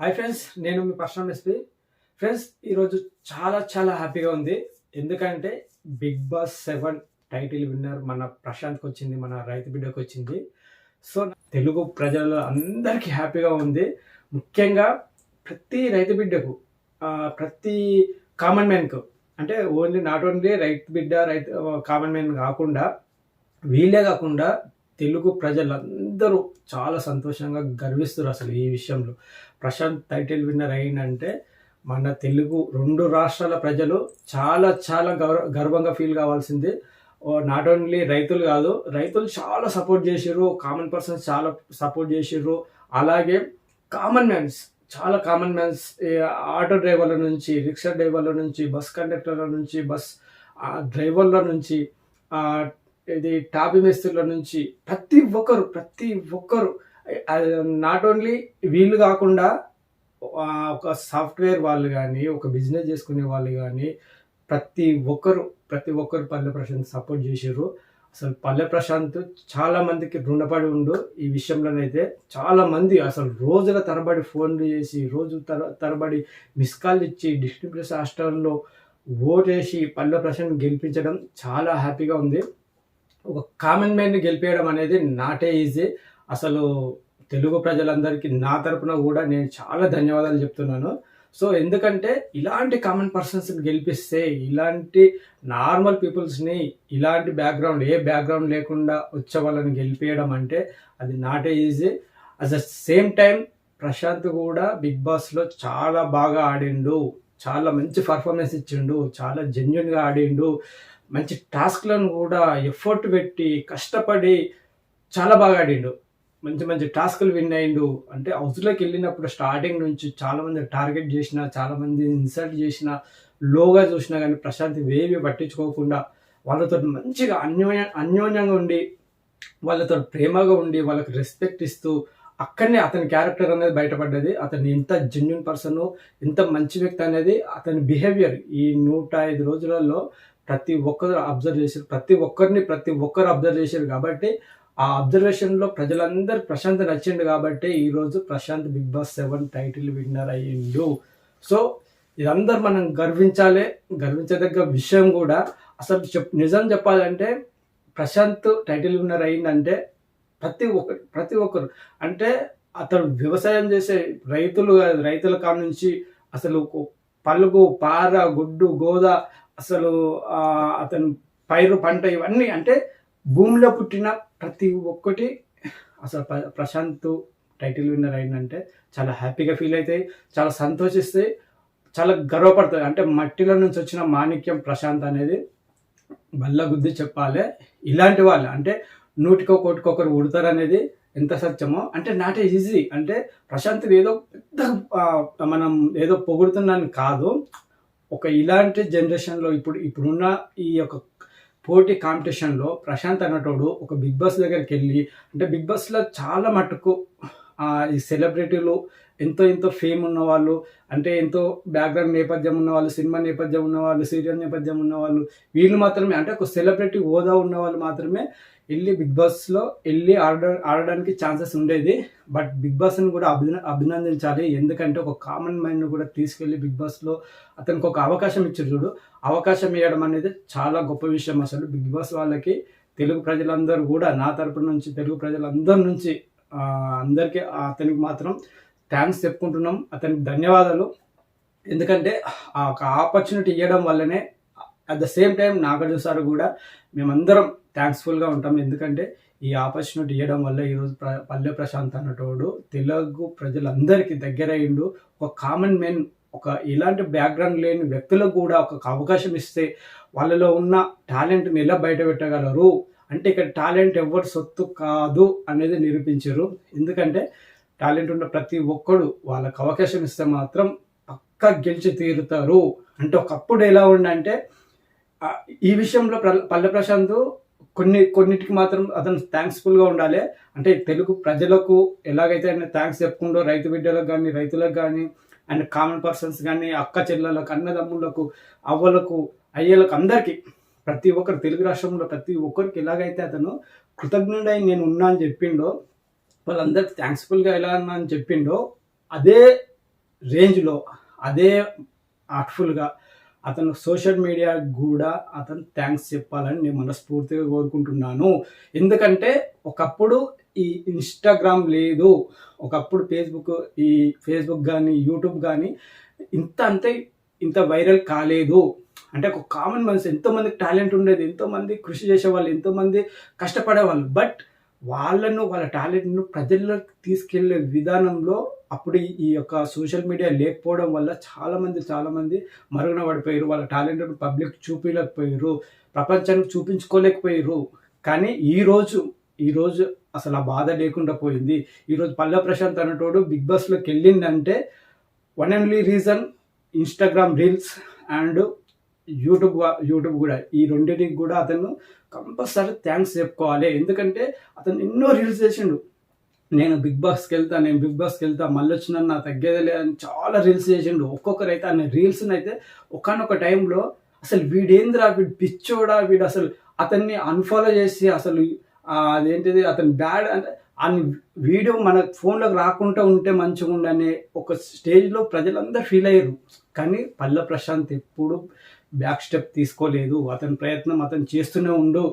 Hi friends నేను మీ personal SP friends ఈరోజు చాలా చాలా హ్యాపీగా ఉంది. ఎందుకంటే Bigg Boss seven title winner మన ప్రశాంత్కి వచ్చింది మన రైతు బిడ్డకు వచ్చింది. సో తెలుగు ప్రజల అందరికీ హ్యాపీగా ఉంది. ముఖ్యంగా ప్రతి రైతు బిడ్డకు ప్రతి కామన్ మ్యాన్కు అంటే ఓన్లీ నాట్ ఓన్లీ రైతు బిడ్డ రైతు కామన్ మ్యాన్ కాకుండా వీళ్ళే కాకుండా తెలుగు ప్రజలందరూ చాలా సంతోషంగా గర్విస్తున్నారు అసలు ఈ విషయంలో. ప్రశాంత్ టైటిల్ విన్నర్ అయిందంటే మన తెలుగు రెండు రాష్ట్రాల ప్రజలు చాలా చాలా గౌరవ గర్వంగా ఫీల్ కావాల్సింది. నాట్ ఓన్లీ రైతులు కాదు రైతులు చాలా సపోర్ట్ చేసిర్రు కామన్ పర్సన్స్ చాలా సపోర్ట్ చేసిర్రు. అలాగే కామన్ మ్యాన్స్ చాలా కామన్ మ్యాన్స్ ఆటో డ్రైవర్ల నుంచి రిక్షా డ్రైవర్ల నుంచి బస్ కండక్టర్ల నుంచి బస్ డ్రైవర్ల నుంచి ఇది టాపీ మేస్త్రుల నుంచి ప్రతి ఒక్కరు ప్రతి ఒక్కరు నాట్ ఓన్లీ వీళ్ళు కాకుండా ఒక సాఫ్ట్వేర్ వాళ్ళు కానీ ఒక బిజినెస్ చేసుకునే వాళ్ళు కానీ ప్రతి ఒక్కరు ప్రతి ఒక్కరు పల్లె ప్రశాంత్ సపోర్ట్ చేసారు అసలు పల్లె ప్రశాంత్ చాలా మందికి రుణపడి ఉండు. ఈ విషయంలోనైతే చాలా మంది అసలు రోజుల తరబడి ఫోన్లు చేసి రోజు తర తరబడి మిస్ కాల్ ఇచ్చి డిస్ట్రిబ్యూటర్స్ హాస్టల్లో ఓటేసి పల్లె ప్రశాంత్ గెలిపించడం చాలా హ్యాపీగా ఉంది. ఒక కామన్ మ్యాన్ని గెలిపేయడం అనేది నాటే ఈజీ అసలు తెలుగు ప్రజలందరికీ నా తరపున కూడా నేను చాలా ధన్యవాదాలు చెప్తున్నాను. సో ఎందుకంటే ఇలాంటి కామన్ పర్సన్స్ని గెలిపిస్తే ఇలాంటి నార్మల్ పీపుల్స్ని ఇలాంటి బ్యాక్గ్రౌండ్ ఏ బ్యాక్గ్రౌండ్ లేకుండా వచ్చే వాళ్ళని గెలిపేయడం అంటే అది not easy at the same time Prashant కూడా బిగ్ బాస్లో చాలా బాగా ఆడిండు. చాలా మంచి పర్ఫార్మెన్స్ ఇచ్చిండు. చాలా జెన్యున్గా ఆడిండు. మంచి టాస్క్లను కూడా ఎఫర్ట్ పెట్టి కష్టపడి చాలా బాగా ఆడిండు. మంచి మంచి టాస్క్లు విన్ అయిండు. అంటే హౌస్లోకి వెళ్ళినప్పుడు స్టార్టింగ్ నుంచి చాలామంది టార్గెట్ చేసిన చాలామంది ఇన్సల్ట్ చేసిన లోగా చూసినా కానీ ప్రశాంత్ వేవి పట్టించుకోకుండా వాళ్ళతో మంచిగా అన్యోన్య అన్యోన్యంగా ఉండి వాళ్ళతో ప్రేమగా ఉండి వాళ్ళకి రెస్పెక్ట్ ఇస్తూ అక్కడనే అతని క్యారెక్టర్ అనేది బయటపడ్డది. అతను ఎంత జెన్యున్ పర్సన్ ఎంత మంచి వ్యక్తి అనేది అతని బిహేవియర్ ఈ నూట ఐదు రోజులలో ప్రతి ఒక్కరు అబ్జర్వ్ చేశారు. ప్రతి ఒక్కరిని ప్రతి ఒక్కరు అబ్జర్వ్ చేశారు. కాబట్టి ఆ అబ్జర్వేషన్లో ప్రజలందరూ ప్రశాంత్ నచ్చిండు కాబట్టి ఈరోజు Prashant Bigg Boss seven title winner అయ్యిండు. సో ఇదందరూ మనం గర్వించాలి. గర్వించదగ్గ విషయం కూడా అసలు చెప్ నిజం చెప్పాలంటే ప్రశాంత్ టైటిల్ విన్నర్ అయిందంటే ప్రతి ఒక్కరు ప్రతి ఒక్కరు. అంటే అతను వ్యవసాయం చేసే రైతులు రైతుల కాడ నుంచి అసలు పలుగు పార గుడ్డు గోద అసలు అతను పైరు పంట ఇవన్నీ అంటే భూమిలో పుట్టిన ప్రతి ఒక్కటి అసలు ప్ర- ప్రశాంత్ టైటిల్ విన్నర్ అయిందంటే చాలా హ్యాపీగా ఫీల్ అవుతాయి చాలా సంతోషిస్తాయి చాలా గర్వపడతాయి. అంటే మట్టిలో నుంచి వచ్చిన మాణిక్యం ప్రశాంత్ అనేది బల్ల గుద్ది చెప్పాలి. ఇలాంటి వాళ్ళు అంటే నూటికో కోటికొకరు ఉడతారు అనేది ఎంత సత్యమో. అంటే నాట్ ఈజీ అంటే ప్రశాంత్ ఏదో పెద్ద మనం ఏదో పొగుడుతున్నాను కాదు. ఒక ఇలాంటి జనరేషన్లో ఇప్పుడు ఇప్పుడున్న ఈ యొక్క పోటీ కాంపిటీషన్లో ప్రశాంత్ అన్నటోడు ఒక బిగ్ బాస్ దగ్గరికి వెళ్ళి అంటే బిగ్ బాస్లో చాలా మటుకు ఈ సెలబ్రిటీలు ఎంతో ఎంతో ఫేమ్ ఉన్నవాళ్ళు అంటే ఎంతో బ్యాక్గ్రౌండ్ నేపథ్యం ఉన్నవాళ్ళు సినిమా నేపథ్యం ఉన్నవాళ్ళు సీరియల్ నేపథ్యం ఉన్నవాళ్ళు వీళ్ళు మాత్రమే అంటే ఒక సెలబ్రిటీ హోదా ఉన్నవాళ్ళు మాత్రమే వెళ్ళి బిగ్ బాస్లో వెళ్ళి ఆడ ఆడడానికి ఛాన్సెస్ ఉండేది. బట్ బిగ్ బాస్ని కూడా అభిన అభినందించాలి. ఎందుకంటే ఒక కామన్ మైండ్ కూడా తీసుకెళ్ళి బిగ్ బాస్లో అతనికి ఒక అవకాశం ఇచ్చారు చూడు. అవకాశం ఇవ్వడం అనేది చాలా గొప్ప విషయం అసలు. బిగ్ బాస్ వాళ్ళకి తెలుగు ప్రజలందరూ కూడా నా తరపు నుంచి తెలుగు ప్రజలందరి నుంచి అందరికీ అతనికి మాత్రం థ్యాంక్స్ చెప్పుకుంటున్నాం. అతనికి ధన్యవాదాలు. ఎందుకంటే ఆ ఒక ఆపర్చునిటీ ఇవ్వడం వల్లనే at the same time Nagarjuna sir కూడా మేమందరం థ్యాంక్స్ఫుల్గా ఉంటాం. ఎందుకంటే ఈ ఆపర్చునిటీ ఇవ్వడం వల్ల ఈరోజు ప్ర పల్లె ప్రశాంత్ అన్నటోడు తెలుగు ప్రజలందరికీ దగ్గర అయిండు ఒక కామన్ మెన్ ఒక ఇలాంటి బ్యాక్గ్రౌండ్ లేని వ్యక్తులకు కూడా ఒక అవకాశం ఇస్తే వాళ్ళలో ఉన్న టాలెంట్ని ఎలా బయట పెట్టగలరు? అంటే ఇక్కడ టాలెంట్ ఎవరు సొత్తు కాదు అనేది నిరూపించరు. ఎందుకంటే టాలెంట్ ఉన్న ప్రతి ఒక్కడు వాళ్ళకు అవకాశం ఇస్తే మాత్రం పక్కా గెలిచి తీరుతారు. అంటే ఒకప్పుడు ఎలా ఉండంటే ఈ విషయంలో పల్లె ప్రశాంత్ కొన్ని కొన్నిటికి మాత్రం అతను థ్యాంక్స్ఫుల్గా ఉండాలి. అంటే తెలుగు ప్రజలకు ఎలాగైతే ఆయన థ్యాంక్స్ చెప్పుకుంటూ రైతు బిడ్డలకు కానీ రైతులకు కానీ అండ్ కామన్ పర్సన్స్ కానీ అక్క చెల్లెలకు అన్నదమ్ములకు అవ్వలకు అయ్యలకు అందరికీ ప్రతి ఒక్కరు తెలుగు రాష్ట్రంలో ప్రతి ఒక్కరికి ఎలాగైతే అతను కృతజ్ఞుడై నేను ఉన్నా అని చెప్పిండో వాళ్ళందరికి థ్యాంక్స్ఫుల్గా ఎలా ఉన్నా అని చెప్పిండో అదే రేంజ్లో అదే ఆర్ట్ఫుల్గా అతను సోషల్ మీడియా కూడా అతను థ్యాంక్స్ చెప్పాలని నేను మనస్ఫూర్తిగా కోరుకుంటున్నాను. ఎందుకంటే ఒకప్పుడు ఈ ఇన్స్టాగ్రామ్ లేదు. ఒకప్పుడు ఫేస్బుక్ ఈ ఫేస్బుక్ కానీ యూట్యూబ్ కానీ ఇంత అంతే ఇంత వైరల్ కాలేదు. అంటే ఒక కామన్ మనిషి ఎంతోమందికి టాలెంట్ ఉండేది ఎంతోమంది కృషి చేసేవాళ్ళు ఎంతోమంది కష్టపడేవాళ్ళు. బట్ వాళ్ళను వాళ్ళ టాలెంట్ను ప్రజల్లోకి తీసుకెళ్ళే విధానంలో అప్పుడు ఈ- యొక్క సోషల్ మీడియా లేకపోవడం వల్ల చాలామంది చాలామంది మరుగున పడిపోయారు. వాళ్ళ టాలెంట్ను పబ్లిక్ చూపించలేకపోయారు. ప్రపంచానికి చూపించుకోలేకపోయారు. కానీ ఈరోజు ఈరోజు అసలు ఆ బాధ లేకుండా పోయింది. ఈరోజు పల్లె ప్రశాంత్ అనేటోడు బిగ్ బాస్లోకి వెళ్ళిందంటే one and only reason Instagram reels and YouTube YouTube కూడా. ఈ రెండింటికి కూడా అతను కంపల్సరీ థ్యాంక్స్ చెప్పుకోవాలి. ఎందుకంటే అతను ఎన్నో రీల్స్ చేసిండు. నేను బిగ్ బాస్కి వెళ్తా నేను బిగ్ బాస్కి వెళ్తా మళ్ళీ వచ్చిన నా తగ్గేదిలే అని చాలా రీల్స్ చేసిండు. ఒక్కొక్కరు అయితే ఆయన రీల్స్ని అయితే ఒకనొక టైంలో అసలు వీడేంద్రా వీడు పిచ్చోడా వీడు అసలు అతన్ని అన్ఫాలో చేసి అసలు అదేంటిది అతను బ్యాడ్ అంటే అని వీడియో మన ఫోన్లోకి రాకుండా ఉంటే మంచిగా ఉండనే ఒక స్టేజ్లో ప్రజలందరూ ఫీల్ అయ్యారు. కానీ పల్లె ప్రశాంత్ ఎప్పుడు బ్యాక్ స్టెప్ తీసుకోలేదు. అతని ప్రయత్నం అతను చేస్తూనే ఉండు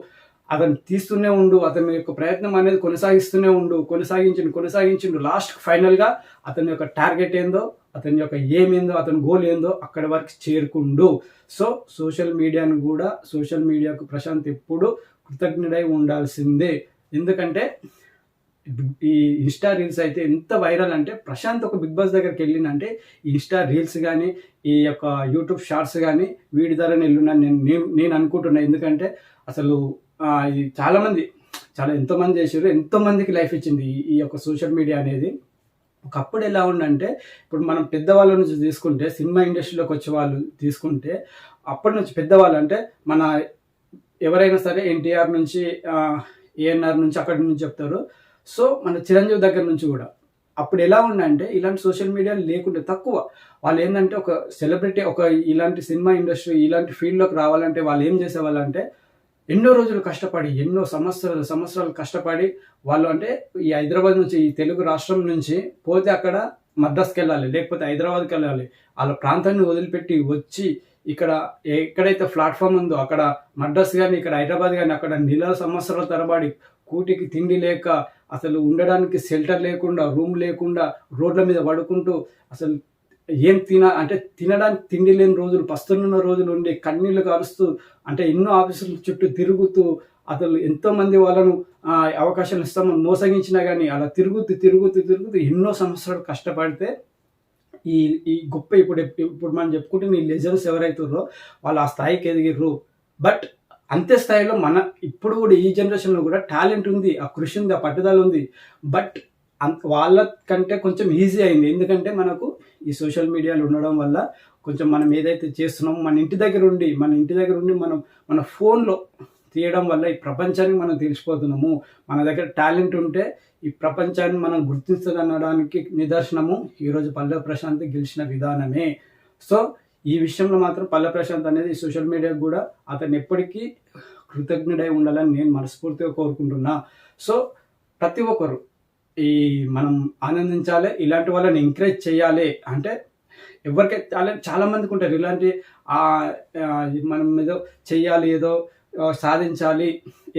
అతను తీస్తూనే ఉండు అతని యొక్క ప్రయత్నం అనేది కొనసాగిస్తూనే ఉండు కొనసాగించిండు కొనసాగించిండు. లాస్ట్ ఫైనల్గా అతని యొక్క టార్గెట్ ఏందో అతని యొక్క ఏం ఏందో అతని గోల్ ఏందో అక్కడ వరకు చేరుకుండు. సో సోషల్ మీడియాను కూడా సోషల్ మీడియాకు ప్రశాంత్ ఎప్పుడు కృతజ్ఞుడై ఉండాల్సిందే. ఎందుకంటే ఈ ఇన్స్టా రీల్స్ అయితే ఎంత వైరల్ అంటే ప్రశాంత్ ఒక బిగ్ బాస్ దగ్గరికి వెళ్ళిందంటే ఈ ఇన్స్టా రీల్స్ కానీ ఈ యొక్క యూట్యూబ్ షార్ట్స్ కానీ వీడి ద్వారా వెళ్ళున్నాను నేను నేను- నేను అనుకుంటున్నా. ఎందుకంటే అసలు ఇది చాలామంది చాలా ఎంతోమంది చేసారు ఎంతోమందికి లైఫ్ ఇచ్చింది ఈ యొక్క సోషల్ మీడియా అనేది. ఒకప్పుడు ఎలా ఉండంటే ఇప్పుడు మనం పెద్దవాళ్ళ నుంచి తీసుకుంటే సినిమా ఇండస్ట్రీలోకి వచ్చే వాళ్ళు తీసుకుంటే అప్పటి నుంచి పెద్దవాళ్ళు అంటే మన ఎవరైనా సరే ఎన్టీఆర్ నుంచి ఏఎన్ఆర్ నుంచి అక్కడి నుంచి చెప్తారు. సో మన చిరంజీవి దగ్గర నుంచి కూడా. అప్పుడు ఎలా ఉండంటే ఇలాంటి సోషల్ మీడియా లేకుంటే తక్కువ. వాళ్ళు ఏంటంటే ఒక సెలబ్రిటీ ఒక ఇలాంటి సినిమా ఇండస్ట్రీ ఇలాంటి ఫీల్డ్లోకి రావాలంటే వాళ్ళు ఏం చేసేవాళ్ళంటే ఎన్నో రోజులు కష్టపడి ఎన్నో సంవత్సరాలు సంవత్సరాలు కష్టపడి వాళ్ళు అంటే ఈ హైదరాబాద్ నుంచి ఈ తెలుగు రాష్ట్రం నుంచి పోతే అక్కడ మద్రాస్కి వెళ్ళాలి లేకపోతే హైదరాబాద్కి వెళ్ళాలి వాళ్ళ ప్రాంతాన్ని వదిలిపెట్టి వచ్చి ఇక్కడ ఎక్కడైతే ప్లాట్ఫామ్ ఉందో అక్కడ మద్రాస్ కానీ ఇక్కడ హైదరాబాద్ కానీ అక్కడ నెల సంవత్సరాల తరబడి కూటికి తిండి లేక అసలు ఉండడానికి షెల్టర్ లేకుండా రూమ్ లేకుండా రోడ్ల మీద పడుకుంటూ అసలు ఏం తిన అంటే తినడానికి తిండి లేని రోజులు పస్తున్న రోజులు ఉండి కన్నీళ్ళు కారుస్తూ అంటే ఎన్నో ఆఫీసుల చుట్టూ తిరుగుతూ అతను ఎంతోమంది వాళ్ళను అవకాశాలు ఇస్తామని మోసగించినా కానీ అలా తిరుగుతూ తిరుగుతూ తిరుగుతూ ఎన్నో సంవత్సరాలు కష్టపడితే ఈ ఈ గొప్ప ఇప్పుడు ఇప్పుడు మనం చెప్పుకుంటే ఈ లెజన్స్ ఎవరైతుర్రో వాళ్ళు ఆ స్థాయికి ఎదిగిర్రు. బట్ అంతే స్థాయిలో మన ఇప్పుడు కూడా ఈ జనరేషన్లో కూడా టాలెంట్ ఉంది ఆ కృషి ఉంది ఆ పట్టుదల ఉంది. బట్ అంత వాళ్ళ కంటే కొంచెం ఈజీ అయింది. ఎందుకంటే మనకు ఈ సోషల్ మీడియాలు ఉండడం వల్ల కొంచెం మనం ఏదైతే చేస్తున్నామో మన ఇంటి దగ్గర ఉండి మన ఇంటి దగ్గర ఉండి మనం మన ఫోన్లో తీయడం వల్ల ఈ ప్రపంచానికి మనం తెలిసిపోతున్నాము. మన దగ్గర టాలెంట్ ఉంటే ఈ ప్రపంచాన్ని మనం గుర్తించదనడానికి నిదర్శనము ఈరోజు పల్లె ప్రశాంత్ గెలిచిన విధానమే. సో ఈ విషయంలో మాత్రం పల్లె ప్రశాంత్ అనేది సోషల్ మీడియాకు కూడా అతను ఎప్పటికీ కృతజ్ఞుడై ఉండాలని నేను మనస్ఫూర్తిగా కోరుకుంటున్నా. సో ప్రతి ఒక్కరు ఈ మనం ఆనందించాలి ఇలాంటి వాళ్ళని ఎంకరేజ్ చేయాలి అంటే ఎవరికైతే చాలా చాలామందికి ఉంటారు. ఇలాంటి మనం ఏదో చెయ్యాలి ఏదో సాధించాలి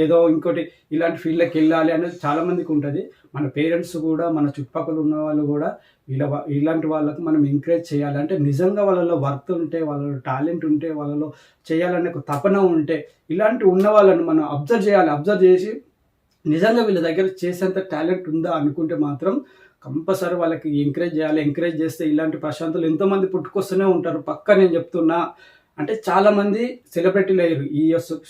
ఏదో ఇంకోటి ఇలాంటి ఫీల్డ్లోకి వెళ్ళాలి అనేది చాలా మందికి ఉంటుంది. మన పేరెంట్స్ కూడా మన చుట్టుపక్కల ఉన్న వాళ్ళు కూడా ఇలా ఇలాంటి వాళ్ళకు మనం ఎంకరేజ్ చేయాలి. అంటే నిజంగా వాళ్ళలో వర్త్ ఉంటే వాళ్ళలో టాలెంట్ ఉంటే వాళ్ళలో చేయాలనే ఒక తపన ఉంటే ఇలాంటి ఉన్న వాళ్ళని మనం అబ్జర్వ్ చేయాలి. అబ్జర్వ్ చేసి నిజంగా వీళ్ళ దగ్గర చేసేంత టాలెంట్ ఉందా అనుకుంటే మాత్రం కంపల్సరీ వాళ్ళకి ఎంకరేజ్ చేయాలి ఎంకరేజ్ చేస్తే ఇలాంటి ప్రశాంతులు ఎంతోమంది పుట్టుకొస్తూనే ఉంటారు. పక్క నేను చెప్తున్నా అంటే చాలామంది సెలబ్రిటీలు అయ్యారు ఈ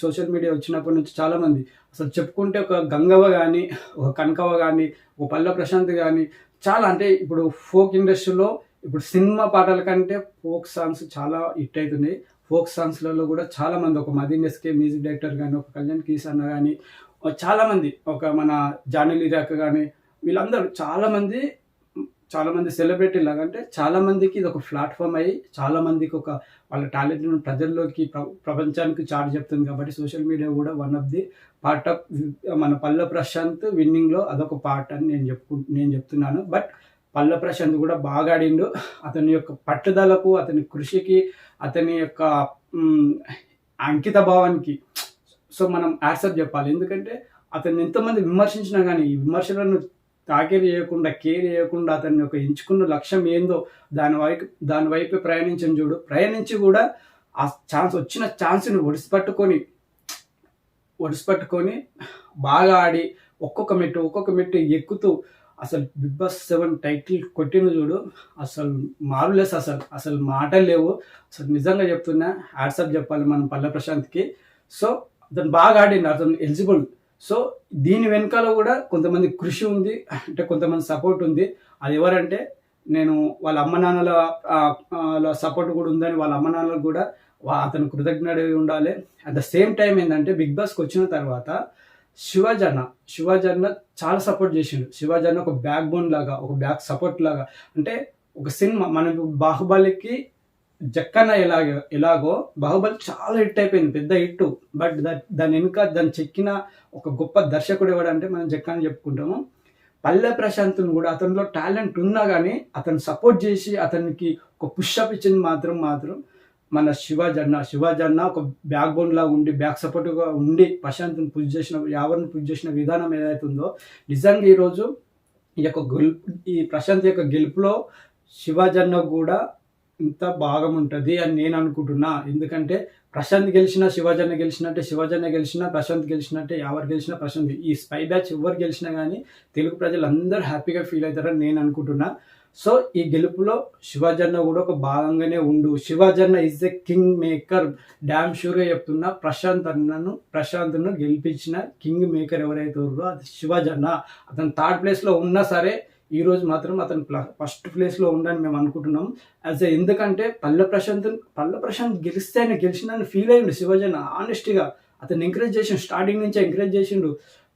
సోషల్ మీడియా వచ్చినప్పటి నుంచి చాలామంది. అసలు చెప్పుకుంటే ఒక గంగవ్వ కానీ ఒక కనకవ్వ కానీ ఒక పల్లె ప్రశాంత్ కానీ చాలా అంటే ఇప్పుడు ఫోక్ ఇండస్ట్రీలో ఇప్పుడు సినిమా పాటల కంటే ఫోక్ సాంగ్స్ చాలా హిట్ అవుతున్నాయి. ఫోక్ సాంగ్స్లలో కూడా చాలామంది ఒక మదీన్ ఎస్కే మ్యూజిక్ డైరెక్టర్ కానీ ఒక కళ్యాణ్ కీస్ అన్న కానీ చాలా మంది ఒక మన జానీ రాక కానీ వీళ్ళందరూ చాలా మంది చాలా మంది సెలబ్రిటీ లాగంటే అంటే చాలా మందికి ఇది ఒక ప్లాట్ఫామ్ అయ్యి చాలా మందికి ఒక వాళ్ళ టాలెంట్ను ప్రజల్లోకి ప్ర- ప్రపంచానికి చాటు చెప్తుంది కాబట్టి సోషల్ మీడియా కూడా one of the part of మన పల్ల ప్రశాంత్ విన్నింగ్లో అదొక పార్ట్ అని నేను చెప్పు నేను చెప్తున్నాను. బట్ పల్ల ప్రశాంత్ కూడా బాగా ఆడిండు. అతని యొక్క పట్టుదలకు అతని కృషికి అతని యొక్క అంకిత భావానికి సో మనం యాక్సెప్ట్ చెప్పాలి. ఎందుకంటే అతన్ని ఎంతమంది విమర్శించినా కానీ ఈ విమర్శలను తాకేర్ చేయకుండా కేర్ చేయకుండా అతన్ని ఒక ఎంచుకున్న లక్ష్యం ఏందో దాని వైపు దాని వైపు ప్రయాణించని చూడు. ప్రయాణించి కూడా ఆ ఛాన్స్ వచ్చిన ఛాన్స్ని ఒడిసిపట్టుకొని ఒడిసిపట్టుకొని బాగా ఆడి ఒక్కొక్క మెట్టు ఒక్కొక్క మెట్టు ఎక్కుతూ అసలు బిగ్ బాస్ సెవెన్ టైటిల్ కొట్టిన చూడు. అసలు మారులేస్ అసలు. అసలు మాటలు లేవు. అసలు నిజంగా చెప్తున్నా హ్యాట్సప్ చెప్పాలి మనం పల్లె ప్రశాంత్కి. సో అతను బాగా ఆడిండు అతను ఎలిజిబుల్ సో దీని వెనకాల కూడా కొంతమంది కృషి ఉంది అంటే కొంతమంది సపోర్ట్ ఉంది. అది ఎవరంటే నేను వాళ్ళ అమ్మ నాన్నల సపోర్ట్ కూడా ఉందని వాళ్ళ అమ్మ నాన్నలకు కూడా అతను కృతజ్ఞత ఉండాలి. అట్ ద సేమ్ టైం ఏంటంటే బిగ్ బాస్కి వచ్చిన తర్వాత శివాజన్న శివాజన్న చాలా సపోర్ట్ చేసిండు. శివాజన్న ఒక బ్యాక్ బోన్ లాగా ఒక బ్యాక్ సపోర్ట్ లాగా. అంటే ఒక సినిమా మనకు బాహుబలికి జక్కన్న ఎలాగ ఎలాగో బాహుబలి చాలా హిట్ అయిపోయింది పెద్ద హిట్. బట్ దాని వెనుక దాన్ని చెక్కిన ఒక గొప్ప దర్శకుడు ఎవడంటే మనం జక్కన్న చెప్పుకుంటాము. పల్లె ప్రశాంత్ను కూడా అతనిలో టాలెంట్ ఉన్నా కానీ అతను సపోర్ట్ చేసి అతనికి ఒక పుష్అప్ ఇచ్చింది మాత్రం మాత్రం మన శివాజన్న. శివాజన్న ఒక బ్యాక్ బోన్ లాగా ఉండి బ్యాక్ సపోర్ట్గా ఉండి ప్రశాంత్ని పూజ చేసిన ఎవరిని పూజ చేసిన విధానం ఏదైతే ఉందో నిజంగా ఈరోజు ఈ యొక్క గెలుపు ఈ ప్రశాంత్ యొక్క గెలుపులో శివాజన్న కూడా ఇంత భాగం ఉంటుంది అని నేను అనుకుంటున్నా ఎందుకంటే ప్రశాంత్ గెలిచినా శివజన్న గెలిచినట్టే శివజన్న గెలిచినా ప్రశాంత్ గెలిచినట్టే ఎవరు గెలిచినా ప్రశాంత్ ఈ స్పై బ్యాచ్ ఎవరు గెలిచినా కానీ తెలుగు ప్రజలందరూ హ్యాపీగా ఫీల్ అవుతారని నేను అనుకుంటున్నా సో ఈ గెలుపులో శివజన్న కూడా ఒక భాగంగానే ఉండు. శివజన్న is a king maker damn షూర్గా చెప్తున్నా ప్రశాంత్ అన్నను ప్రశాంత్ను గెలిపించిన కింగ్ మేకర్ ఎవరైతే ఉన్నారో అది శివజన్న అతను థర్డ్ ప్లేస్లో ఉన్నా సరే ఈ రోజు మాత్రం అతను ఫస్ట్ ప్లేస్లో ఉండని మేము అనుకుంటున్నాం. యాజ్ ఎ ఎందుకంటే పల్లె ప్రశాంత్ పల్లె ప్రశాంత్ గెలిస్తే ఆయన గెలిచిందని ఫీల్ అయ్యిండు శివాజన్న ఆనెస్ట్గా అతను ఎంకరేజ్ చేసిండు స్టార్టింగ్ నుంచి ఎంకరేజ్ చేసిండు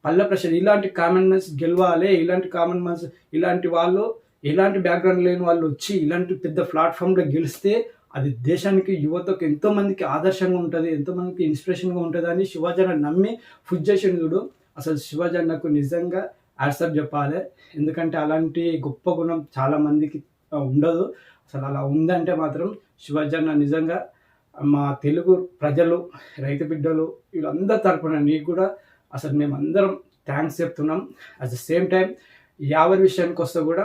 పల్లె ప్రశాంత్. ఇలాంటి కామన్ మ్యాన్స్ గెలవాలి ఇలాంటి కామన్ మ్యాన్స్ ఇలాంటి వాళ్ళు ఎలాంటి బ్యాక్గ్రౌండ్ లేని వాళ్ళు వచ్చి ఇలాంటి పెద్ద ప్లాట్ఫామ్లో గెలిస్తే అది దేశానికి యువతకు ఎంతో మందికి ఆదర్శంగా ఉంటుంది ఎంతో మందికి ఇన్స్పిరేషన్గా ఉంటుంది అని శివాజన్న నమ్మి ఫుడ్ చేసిండు చూడు. అసలు శివాజన్నకు నిజంగా యాడ్సప్ చెప్పాలి. ఎందుకంటే అలాంటి గొప్ప గుణం చాలా మందికి ఉండదు. అసలు అలా ఉందంటే మాత్రం శివాజన్న నిజంగా మా తెలుగు ప్రజలు రైతు బిడ్డలు వీళ్ళందరి తరపున నీకు కూడా అసలు మేమందరం థ్యాంక్స్ చెప్తున్నాం. అట్ ద సేమ్ టైం యావరి విషయానికి వస్తే కూడా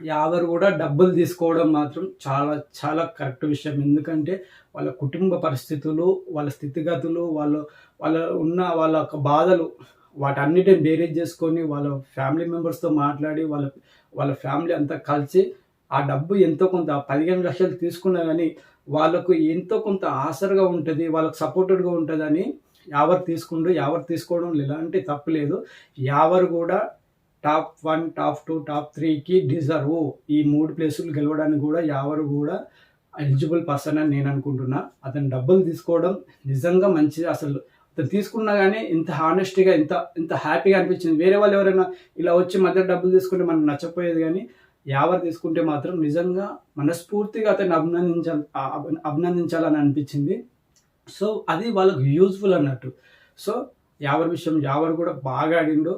ఎవరు కూడా డబ్బులు తీసుకోవడం మాత్రం చాలా చాలా కరెక్ట్ విషయం. ఎందుకంటే వాళ్ళ కుటుంబ పరిస్థితులు వాళ్ళ స్థితిగతులు వాళ్ళు వాళ్ళ ఉన్న వాళ్ళ యొక్క బాధలు వాటన్నిటిని బేరేజ్ చేసుకొని వాళ్ళ ఫ్యామిలీ మెంబర్స్తో మాట్లాడి వాళ్ళ వాళ్ళ ఫ్యామిలీ అంతా కలిసి ఆ డబ్బు ఎంతో కొంత పదిహేను లక్షలు తీసుకున్నా కానీ వాళ్ళకు ఎంతో కొంత ఆసరగా ఉంటుంది వాళ్ళకు సపోర్టెడ్గా ఉంటుందని ఎవరు తీసుకుంటూ ఎవరు తీసుకోవడం ఎలాంటి తప్పులేదు ఎవరు కూడా top one top two top త్రీకి డిజర్వ్ ఈ మూడు ప్లేసులు గెలవడానికి కూడా ఎవరు కూడా ఎలిజిబుల్ పర్సన్ అని నేను అనుకుంటున్నా. అతను డబ్బులు తీసుకోవడం నిజంగా మంచిది. అసలు అతను తీసుకున్నా కానీ ఇంత హానెస్ట్గా ఇంత ఇంత హ్యాపీగా అనిపించింది. వేరే వాళ్ళు ఎవరైనా ఇలా వచ్చి మధ్య డబ్బులు తీసుకుంటే మనకు నచ్చపోయేది కానీ ఎవరు తీసుకుంటే మాత్రం నిజంగా మనస్ఫూర్తిగా అతన్ని అభినందించాలి అభినందించాలని అనిపించింది. సో అది వాళ్ళకు యూజ్ఫుల్ అన్నట్టు. సో ఎవరి విషయం ఎవరు కూడా బాగా ఆడిండు.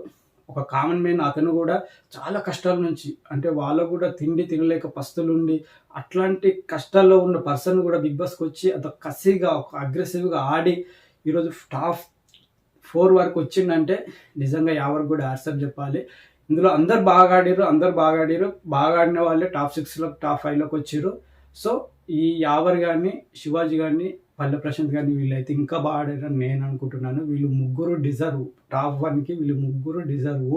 ఒక కామన్ మ్యాన్ అతను కూడా చాలా కష్టాల నుంచి అంటే వాళ్ళు కూడా తిండి తినలేక పస్తులుండి అట్లాంటి కష్టాల్లో ఉన్న పర్సన్ కూడా బిగ్ బాస్కి వచ్చి అంత కసిగా ఒక అగ్రెసివ్గా ఆడి ఈరోజు టాప్ ఫోర్ వరకు వచ్చిందంటే నిజంగా ఎవరు కూడా యాక్సెప్ట్ చెప్పాలి. ఇందులో అందరు బాగా ఆడారు అందరు బాగా ఆడారు. బాగా ఆడిన వాళ్ళే టాప్ సిక్స్లో టాప్ ఫైవ్లోకి వచ్చారు. సో ఈ యావర్ కానీ శివాజీ కానీ పల్లె ప్రశాంత్ కానీ వీళ్ళైతే ఇంకా బాగా ఆడారని నేను అనుకుంటున్నాను. వీళ్ళు ముగ్గురు డిజర్వ్. టాప్ వన్కి వీళ్ళు ముగ్గురు డిజర్వ్.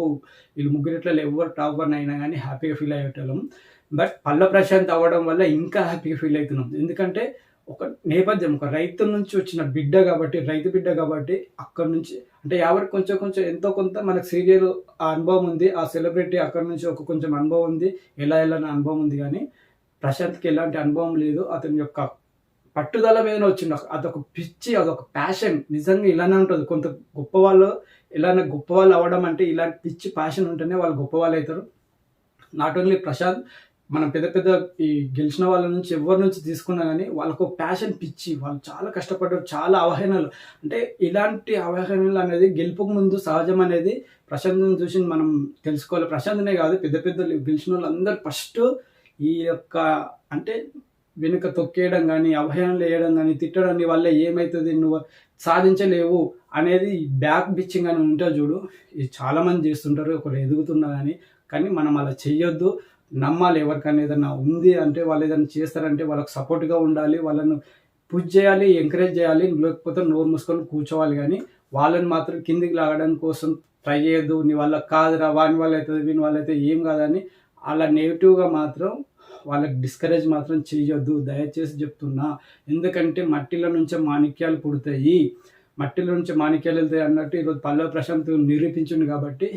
వీళ్ళు ముగ్గురు ఇట్లా ఎవరు టాప్ వన్ అయినా కానీ హ్యాపీగా ఫీల్ అయ్యేటోళ్ళం. బట్ పల్లె ప్రశాంత్ అవ్వడం వల్ల ఇంకా హ్యాపీగా ఫీల్ అవుతున్నాం. ఎందుకంటే ఒక నేపథ్యం ఒక రైతు నుంచి వచ్చిన బిడ్డ కాబట్టి రైతు బిడ్డ కాబట్టి అక్కడి నుంచి అంటే ఎవరికి కొంచెం కొంచెం ఎంతో కొంత మనకు సీరియల్ ఆ అనుభవం ఉంది ఆ సెలబ్రిటీ అక్కడి నుంచి ఒక కొంచెం అనుభవం ఉంది ఎలా ఎలా అనుభవం ఉంది కానీ ప్రశాంత్కి ఎలాంటి అనుభవం లేదు. అతని యొక్క పట్టుదల మీద వచ్చింది ఒక- అదొక పిచ్చి అదొక ప్యాషన్ నిజంగా ఇలానే ఉంటుంది. కొంత గొప్ప వాళ్ళు ఇలానే గొప్ప వాళ్ళు అవ్వడం అంటే ఇలాంటి పిచ్చి ప్యాషన్ ఉంటేనే వాళ్ళు గొప్ప వాళ్ళు అవుతారు. నాట్ ఓన్లీ ప్రశాంత్ మనం పెద్ద పెద్ద ఈ గెలిచిన వాళ్ళ నుంచి ఎవరి నుంచి తీసుకున్నా కానీ వాళ్ళకు ప్యాషన్ పిచ్చి. వాళ్ళు చాలా కష్టపడ్డారు చాలా అవహేళనలు. అంటే ఇలాంటి అవహేళనలు అనేది గెలుపుకు ముందు సహజం అనేది ప్రశాంత్ని చూసి మనం తెలుసుకోవాలి. ప్రశాంత్నే కాదు పెద్ద పెద్ద గెలిచిన వాళ్ళందరూ ఫస్ట్ ఈ యొక్క అంటే వెనుక తొక్కేయడం కానీ అవహేళనలు వేయడం కానీ తిట్టడం వల్ల ఏమవుతుంది నువ్వు సాధించలేవు అనేది బ్యాక్ బిచ్చింగ్ అని ఉంటుంది చూడు. ఇది చాలామంది చేస్తుంటారు ఒకరు ఎదుగుతున్నా కానీ కానీ మనం అలా చెయ్యొద్దు. నమ్మాలి ఎవరికైనా ఏదైనా ఉంది అంటే వాళ్ళు ఏదైనా చేస్తారంటే వాళ్ళకి సపోర్ట్గా ఉండాలి వాళ్ళను పుష్ చేయాలి ఎంకరేజ్ చేయాలి లేకపోతే నోరు మూసుకొని కూర్చోవాలి. కానీ వాళ్ళని మాత్రం కిందికి లాగడం కోసం ట్రై చేయొద్దు. నీ వల్ల కాదురా వాని వాళ్ళు అవుతుంది వీని వాళ్ళు అయితే ఏం కాదని అలా నెగిటివ్గా మాత్రం వాళ్ళకి డిస్కరేజ్ మాత్రం చేయొద్దు. దయచేసి చెప్తున్నా. ఎందుకంటే మట్టిలో నుంచే మాణిక్యాలు పుడతాయి. మట్టిలో నుంచి మాణిక్యాలు వెళ్తాయి అన్నట్టు ఈరోజు పల్లవ ప్రశాంత్ నిరూపించింది కాబట్టి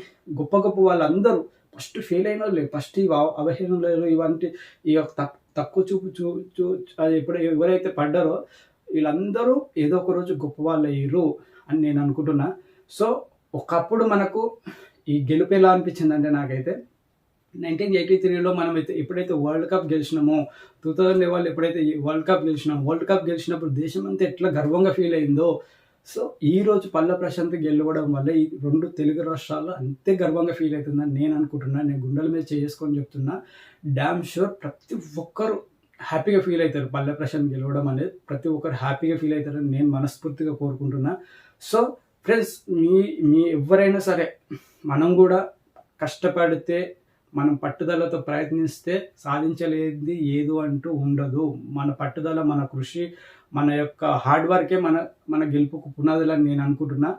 గొప్ప గొప్ప వాళ్ళందరూ ఫస్ట్ ఫెయిల్ అయిన వాళ్ళు ఫస్ట్ ఇవి అవహేళనలు ఇవంటి ఈ యొక్క తక్కువ చూపు చూ చూ అది ఎప్పుడు ఎవరైతే పడ్డారో వీళ్ళందరూ ఏదో ఒక రోజు గొప్ప వాళ్ళు అయ్యారు అని నేను అనుకుంటున్నా. సో ఒకప్పుడు మనకు ఈ గెలుపు ఎలా అనిపించింది అంటే నాకైతే నైన్టీన్ ఎయిటీ త్రీలో మనం అయితే ఎప్పుడైతే వరల్డ్ కప్ గెలిచినామో టూ థౌజండ్ లెవెల్ ఎప్పుడైతే ఈ వరల్డ్ కప్ గెలిచినాం వరల్డ్ కప్ గెలిచినప్పుడు దేశం అంతా ఎట్లా గర్వంగా ఫీల్ అయిందో సో ఈరోజు పల్లె పల్ల ప్రశాంత్ గెలవడం వల్ల ఈ రెండు తెలుగు రాష్ట్రాల్లో అంతే గర్వంగా ఫీల్ అవుతుందని నేను అనుకుంటున్నా. నేను గుండెల మీద చేసుకొని చెప్తున్నా. డ్యామ్ షూర్ ప్రతి ఒక్కరు హ్యాపీగా ఫీల్ అవుతారు. పల్లె ప్రశాంత్ గెలవడం అనేది ప్రతి ఒక్కరు హ్యాపీగా ఫీల్ అవుతారని నేను మనస్ఫూర్తిగా కోరుకుంటున్నా. సో ఫ్రెండ్స్ మీ మీ ఎవరైనా సరే మనం కూడా కష్టపడితే మనం పట్టుదలతో ప్రయత్నిస్తే సాధించలేనిది ఏదో అంటూ ఉండదు. మన పట్టుదల మన కృషి మన యొక్క హార్డ్ వర్కే మన మన గెలుపుకు పునాదులని నేను అనుకుంటున్నా.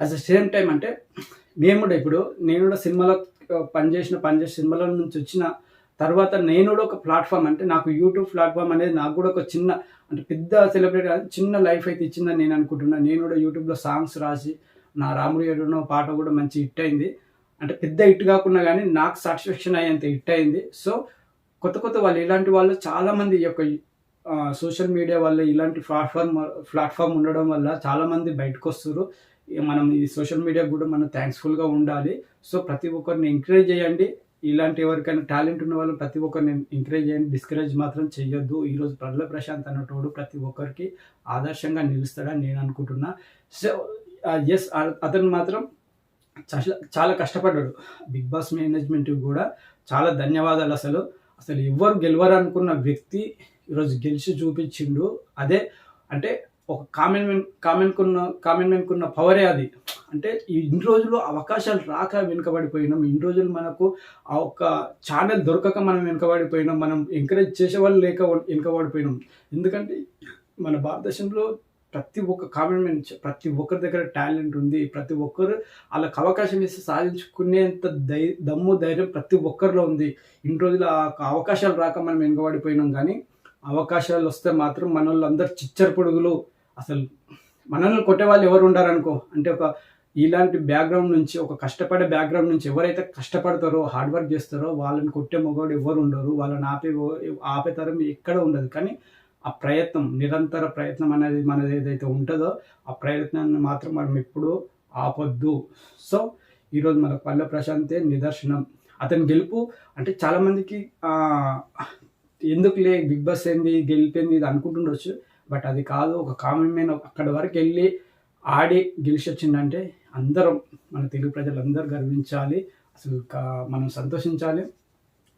అట్ ద సేమ్ టైం అంటే మేము కూడా ఇప్పుడు నేను కూడా సినిమాలో పనిచేసిన పనిచేసిన సినిమాల నుంచి వచ్చిన తర్వాత నేను కూడా ఒక ప్లాట్ఫామ్ అంటే నాకు యూట్యూబ్ ప్లాట్ఫామ్ అనేది నాకు కూడా ఒక చిన్న అంటే పెద్ద సెలబ్రిటీ చిన్న లైఫ్ అయితే ఇచ్చిందని నేను అనుకుంటున్నా. నేను కూడా యూట్యూబ్లో సాంగ్స్ రాసి నా రాముడు ఏడున్న పాట కూడా మంచి హిట్ అయింది. అంటే పెద్ద హిట్ కాకుండా కానీ నాకు సాటిస్ఫాక్షన్ అయ్యేంత హిట్ అయింది. సో కొత్త కొత్త వాళ్ళు ఇలాంటి వాళ్ళు చాలామంది ఈ యొక్క సోషల్ మీడియా వల్ల ఇలాంటి ప్లాట్ఫామ్ ప్లాట్ఫామ్ ఉండడం వల్ల చాలామంది బయటకు వస్తారు ఇక మనం ఈ సోషల్ మీడియా కూడా మనం థ్యాంక్స్ఫుల్గా ఉండాలి. సో ప్రతి ఒక్కరిని ఎంకరేజ్ చేయండి. ఇలాంటి ఎవరికైనా టాలెంట్ ఉన్న వాళ్ళు ప్రతి ఒక్కరిని ఎంకరేజ్ చేయండి. డిస్కరేజ్ మాత్రం చేయొద్దు ఈరోజు ప్రజల ప్రశాంత్ అన్నటోడు ప్రతి ఒక్కరికి ఆదర్శంగా నిలుస్తాడని నేను అనుకుంటున్నా. సో ఎస్ అతను మాత్రం చాలా చాలా కష్టపడ్డాడు. బిగ్ బాస్ మేనేజ్మెంట్కి కూడా చాలా ధన్యవాదాలు అసలు. అసలు ఎవరు గెలవరు అనుకున్న వ్యక్తి ఈరోజు గెలిచి చూపించిండు. అదే అంటే ఒక కామెంట్ మెన్ కామెంట్ కున్న మెన్కున్న పవరే అది. అంటే ఇన్ని రోజులు అవకాశాలు రాక వెనుకబడిపోయినాం. ఇన్ని రోజులు మనకు ఆ ఒక్క ఛానల్ దొరకక మనం వెనుకబడిపోయినాం. మనం ఎంకరేజ్ చేసే వాళ్ళు లేక వెనుకబడిపోయినాం. ఎందుకంటే మన భారతదేశంలో ప్రతి ఒక్క కామెంట్ మెన్ ప్రతి ఒక్కరి దగ్గర టాలెంట్ ఉంది. ప్రతి ఒక్కరు వాళ్ళకి అవకాశం ఇస్తే సాధించుకునేంత దై దమ్ము ధైర్యం ప్రతి ఒక్కరిలో ఉంది. ఇన్ని రోజులు ఆ అవకాశాలు రాక మనం వెనుకబడిపోయినాం. కానీ అవకాశాలు వస్తే మాత్రం మన వాళ్ళందరూ చిచ్చర పొడుగులు. అసలు మనల్ని కొట్టే వాళ్ళు ఎవరు ఉండారనుకో అంటే ఒక ఇలాంటి బ్యాక్గ్రౌండ్ నుంచి ఒక కష్టపడే బ్యాక్గ్రౌండ్ నుంచి ఎవరైతే కష్టపడతారో హార్డ్ వర్క్ చేస్తారో వాళ్ళని కొట్టే మగవాడు ఎవరు ఉండరు. వాళ్ళని ఆపే ఆపే తరం ఎక్కడ ఉండదు. కానీ ఆ ప్రయత్నం నిరంతర ప్రయత్నం అనేది మనది ఏదైతే ఉంటుందో ఆ ప్రయత్నాన్ని మాత్రం మనం ఎప్పుడూ ఆపొద్దు. సో ఈరోజు మన పల్లె ప్రశాంతే నిదర్శనం. అతని గెలుపు అంటే చాలామందికి ఎందుకులే బిగ్ బాస్ ఏంది గెలిపోయింది ఇది అనుకుంటుండొచ్చు బట్ అది కాదు ఒక కామన్ మ్యాన్ అక్కడ వరకు వెళ్ళి ఆడి గెలిచి వచ్చిందంటే అందరం మన తెలుగు ప్రజలందరూ గర్వించాలి అసలు మనం సంతోషించాలి.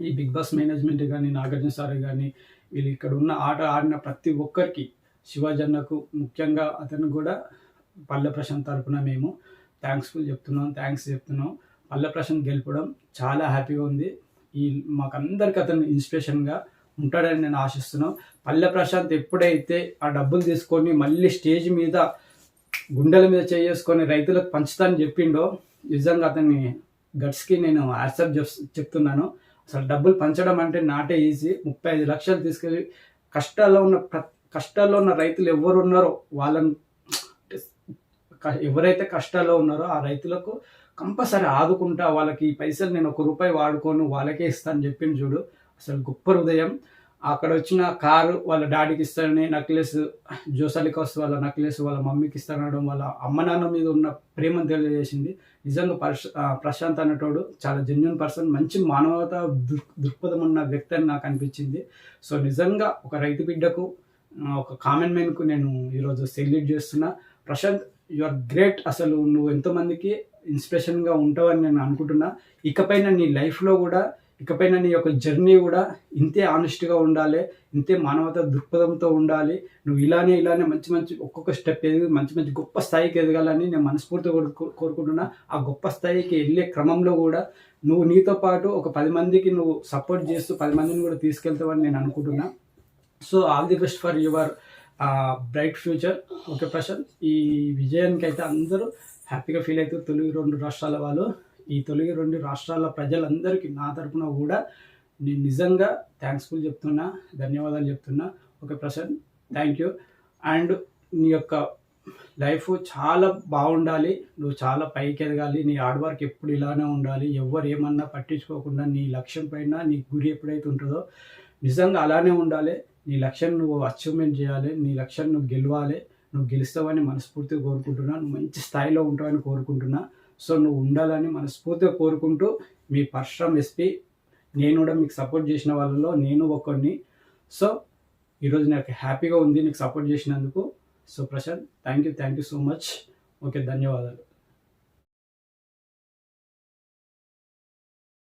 ఈ బిగ్ బాస్ మేనేజ్మెంట్ కానీ నాగార్జున సార్ కానీ వీళ్ళు ఇక్కడ ఉన్న ఆట ఆడిన ప్రతి ఒక్కరికి శివాజన్నకు ముఖ్యంగా అతను కూడా పల్లె ప్రశాంత్ తరపున మేము థ్యాంక్స్ఫుల్ చెప్తున్నాం థ్యాంక్స్ చెప్తున్నాం. పల్లె ప్రశాంత్ గెలపడం చాలా హ్యాపీగా ఉంది. ఈ మాకందరికి అతను ఇన్స్పిరేషన్గా ఉంటాడని నేను ఆశిస్తున్నాను. పల్లె ప్రశాంత్ ఎప్పుడైతే ఆ డబ్బులు తీసుకొని మళ్ళీ స్టేజ్ మీద గుండెల మీద చేసుకొని రైతులకు పంచుతానని చెప్పిండో నిజంగా అతన్ని గట్స్కి నేను యాక్సెప్ట్ చెప్తున్నాను. అసలు డబ్బులు పంచడం అంటే నాటే ఈజీ. ముప్పై ఐదు లక్షలు తీసుకెళ్ళి కష్టాల్లో ఉన్న కష్టాల్లో ఉన్న రైతులు ఎవరు ఉన్నారో వాళ్ళని ఎవరైతే కష్టాల్లో ఉన్నారో ఆ రైతులకు కంపల్సరీ ఆదుకుంటా వాళ్ళకి ఈ పైసలు నేను ఒక రూపాయి వాడుకోను వాళ్ళకే ఇస్తాను చెప్పింది చూడు. అసలు గొప్ప హృదయం. అక్కడ వచ్చిన కారు వాళ్ళ డాడీకి ఇస్తారని నక్లెస్ జోసలికి వాళ్ళ నక్లెస్ వాళ్ళ మమ్మీకి ఇస్తారనడం వాళ్ళ అమ్మ నాన్న మీద ఉన్న ప్రేమను తెలియజేసింది. నిజంగా ప్రశా ప్రశాంత్ అనేటోడు చాలా జెన్యున్ పర్సన్ మంచి మానవత దృక్ దృక్పథం ఉన్న వ్యక్తి అని నాకు అనిపించింది. సో నిజంగా ఒక రైతు బిడ్డకు ఒక కామన్ మ్యాన్కు నేను ఈరోజు సెల్యూట్ చేస్తున్నా. ప్రశాంత్ యు ఆర్ గ్రేట్ అసలు నువ్వు ఎంతోమందికి ఇన్స్పిరేషన్గా ఉంటావని నేను అనుకుంటున్నా. ఇకపైన నీ లైఫ్లో కూడా ఇకపైన నీ యొక్క జర్నీ కూడా ఇంతే ఆనెస్ట్గా ఉండాలి ఇంతే మానవత దృక్పథంతో ఉండాలి. నువ్వు ఇలానే ఇలానే మంచి మంచి ఒక్కొక్క స్టెప్ ఎదిగి మంచి మంచి గొప్ప స్థాయికి ఎదగాలని నేను మనస్ఫూర్తిగా కోరుకు- కోరుకుంటున్నా. ఆ గొప్ప స్థాయికి వెళ్ళే క్రమంలో కూడా నువ్వు నీతో పాటు ఒక పది మందికి నువ్వు సపోర్ట్ చేస్తూ పది మందిని కూడా తీసుకెళ్తావని నేను అనుకుంటున్నా. So all the best for your bright future. Okay Prashant. ఈ విజయానికి అయితే అందరూ హ్యాపీగా ఫీల్ అవుతారు. తెలుగు రెండు రాష్ట్రాల వాళ్ళు. ఈ తొలగి రెండు రాష్ట్రాల ప్రజలందరికీ నా తరపున కూడా నేను నిజంగా థ్యాంక్స్ఫుల్ చెప్తున్నా ధన్యవాదాలు చెప్తున్నా. Okay Prashant thank you and నీ యొక్క లైఫ్ చాలా బాగుండాలి. నువ్వు చాలా పైకి ఎదగాలి. నీ హార్డ్ వర్క్ ఎప్పుడు ఇలానే ఉండాలి. ఎవరు ఏమన్నా పట్టించుకోకుండా నీ లక్ష్యం పైన నీ గురి ఎప్పుడైతే ఉంటుందో నిజంగా అలానే ఉండాలి. నీ లక్ష్యం నువ్వు అచీవ్మెంట్ చేయాలి. నీ లక్ష్యం నువ్వు గెలవాలి. నువ్వు గెలుస్తావని మనస్ఫూర్తిగా కోరుకుంటున్నా. నువ్వు మంచి స్థాయిలో ఉంటావని కోరుకుంటున్నా. సో నువ్వు ఉండాలని మనస్ఫూర్తిగా కోరుకుంటూ మీ పరశురామ్ ఎస్పీ నేను కూడా మీకు సపోర్ట్ చేసిన వాళ్ళలో నేను ఒకరిని సో ఈరోజు నాకు హ్యాపీగా ఉంది నీకు సపోర్ట్ చేసినందుకు. So Prashant thank you thank you so much okay ధన్యవాదాలు.